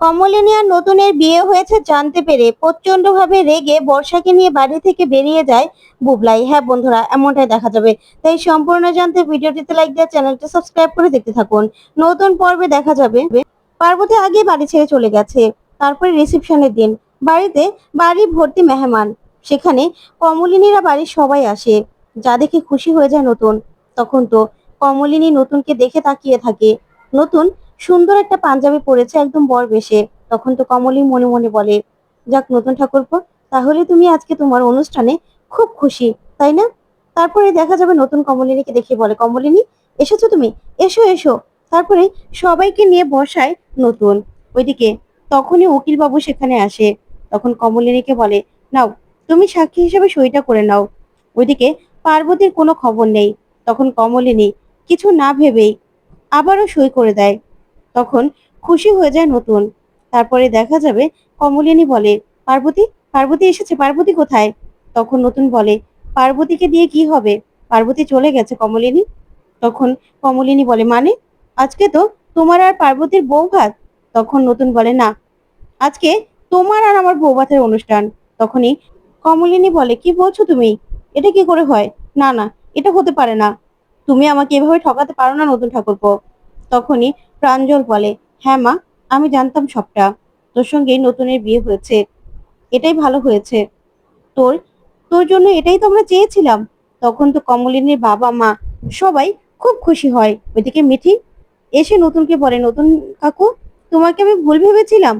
কমলিনী আর নতুনের বিয়ে হয়েছে জানতে পেরে প্রচণ্ড ভাবে রেগে বর্ষাকে নিয়ে বাড়ি থেকে বেরিয়ে যায় বুবলাই। হ্যাঁ বন্ধুরা, এমনটাই দেখা যাবে। তাই সম্পূর্ণ জানতে ভিডিওটিতে লাইক দিয়ে চ্যানেলটি সাবস্ক্রাইব করে দেখতে থাকুন। নতুন পর্বে দেখা যাবে। পার্বতী আগে বাড়ি ছেড়ে চলে গেছে। তারপরে রিসেপশনের দিন। বাড়িতে বাড়ি ভর্তি মেহমান। সেখানে কমলিনীরা বাড়ির সবাই আসে। যা দেখে খুশি হয়ে যায় নতুন। তখন তো কমলিনী নতুনকে দেখে তাকিয়ে থাকে। নতুন সুন্দর একটা পাঞ্জাবি পরেছে একদম বর বেশে। তখন তো কমলি মনে মনে বলে, যাক নতুন ঠাকুরপো, তাহলে তুমি আজকে তোমার অনুষ্ঠানে খুব খুশি, তাই না? তারপরে দেখা যাবে নতুন কমলিনীকে দেখে বলে, কমলিনী, এসেছ তুমি? এসো এসো। তারপরে সবাইকে নিয়ে বসায় নতুন। ওইদিকে তখনই উকিল বাবু সেখানে আসে। তখন কমলিনীকে বলে, নাও, তুমি সাক্ষী হিসেবে সইটা করে নাও। ওইদিকে পার্বতীর কোনো খবর নেই। তখন কমলিনী কিছু না ভেবেই আবারও সই করে দেয়। তখন খুশি হয়ে যায় নতুন। তারপরে দেখা যাবে কমলিনী বলে, পার্বতী পার্বতী এসেছে, পার্বতী কোথায়? তখন নতুন বলে, পার্বতীকে দিয়ে কি হবে? পার্বতী চলে গেছে কমলিনী? তখন কমলিনী বলে মানে? আজকে তো তোমার আর পার্বতীর বউ ভাত তখন নতুন বলে, না, আজকে তোমার আর আমার বউ ভাতের অনুষ্ঠান। তখনই কমলিনী বলে, কি বলছো তুমি? এটা কি করে হয়? না না, এটা হতে পারে না। তুমি আমাকে এভাবে ঠকাতে পারো না নতুন ঠাকুরপো। তখনই প্রাঞ্জল বলে হ্যাঁ মা, আমি জানতাম সবটা। তোর সঙ্গে নতুনের বিয়ে হয়েছে। এটাই ভালো হয়েছে। তোর তোর জন্য এটাই তো আমরা চেয়েছিলাম। তখন তো কমলিনীর বাবা মা সবাই খুব খুশি হয়। ওইদিকে মিঠি, এসে নতুনকে বলে, নতুন কাকু, তোমাকে আমি ভুল ভেবেছিলাম।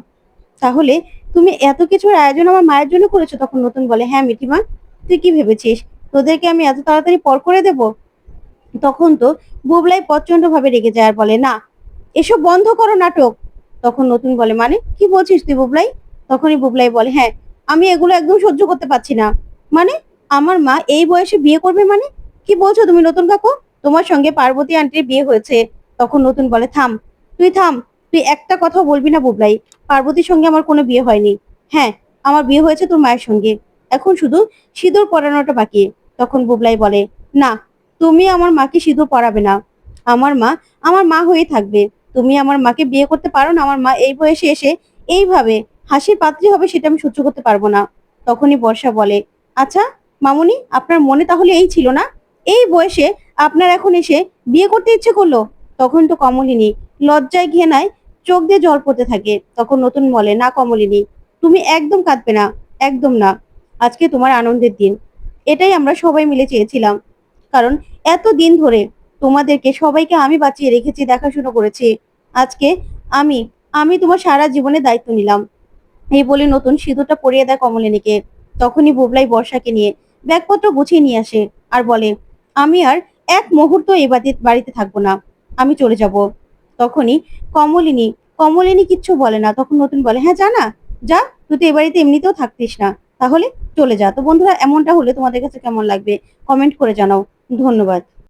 তাহলে তুমি এত কিছুর আয়োজন আমার মায়ের জন্য করেছ? তখন নতুন বলে হ্যাঁ মিঠিমা তুই কি ভেবেছিস? তোদেরকে আমি এত তাড়াতাড়ি পর করে দেব? তখন তো বুবলাই প্রচণ্ড ভাবে রেগে যায় আর বলে, না এসব বন্ধ করো নাটক। তখন নতুন বলে মানে? কি বলছিস তুই বুবলাই? তখনই বুবলাই বলে হ্যাঁ আমি এগুলো একদম সহ্য করতে পারছি না। মানে? আমার মা এই বয়সে বিয়ে করবে মানে? কি বলছো তুমি নতুন কাকু? তোমার সঙ্গে পার্বতী আন্টির বিয়ে হয়েছে। তখন নতুন বলে, থাম, তুই থাম, তুই একটা কথা বলবি না বুবলাই। পার্বতীর সঙ্গে আমার কোনো বিয়ে হয়নি। হ্যাঁ আমার বিয়ে হয়েছে তোর মায়ের সঙ্গে। এখন শুধু সিঁদুর পরানোটা বাকি। তখন বুবলাই বলে, না, তুমি আমার মাকে সিঁদুর পরাবে না। আমার মা আমার মা হয়ে থাকবে। তুমি আমার মাকে বিয়ে করতে পারো না, আমার মা এই বয়সে এসে এইভাবে হাসির পাত্রী হবে সেটা আমি সহ্য করতে পারব না। তখনই বর্ষা বলে আচ্ছা মামুনি, আপনার মনে তাহলে এই ছিল না? এই বয়সে আপনার এখন এসে বিয়ে করতে ইচ্ছে করল? তখন তো কমলিনী লজ্জায় ঘেনায় চোখ দিয়ে জল পড়তে থাকে। তখন নতুন বলে, না কমলিনী, তুমি একদম কাঁদবে না, একদম না। আজকে তোমার আনন্দের দিন। এটাই আমরা সবাই মিলে চেয়েছিলাম। কারণ এত দিন ধরে তোমাদেরকে সবাইকে আমি বাঁচিয়ে রেখেছি, দেখাশুনো করেছি। আজকে আমি আমি তোমার সারা জীবনে দায়িত্ব নিলাম। এই বলে নতুন সিঁদুরটা পরিয়ে দেয় কমলিনীকে। তখনই বুবলাই বর্ষাকে নিয়ে ব্যাগপত্র গুছিয়ে নিয়ে আসে আর বলে, আমি আর এক মুহূর্ত এই বাড়িতে থাকব না, আমি চলে যাব। তখনই কমলিনী কমলিনী কিচ্ছু বলে না, তখন নতুন বলে হ্যাঁ জানা যা, তুই তো এ বাড়িতে এমনিতেও থাকতিস না, তাহলে চলে যা। তো বন্ধুরা, এমনটা হলে তোমাদের কাছে কেমন লাগবে, কমেন্ট করে জানাও। ধন্যবাদ।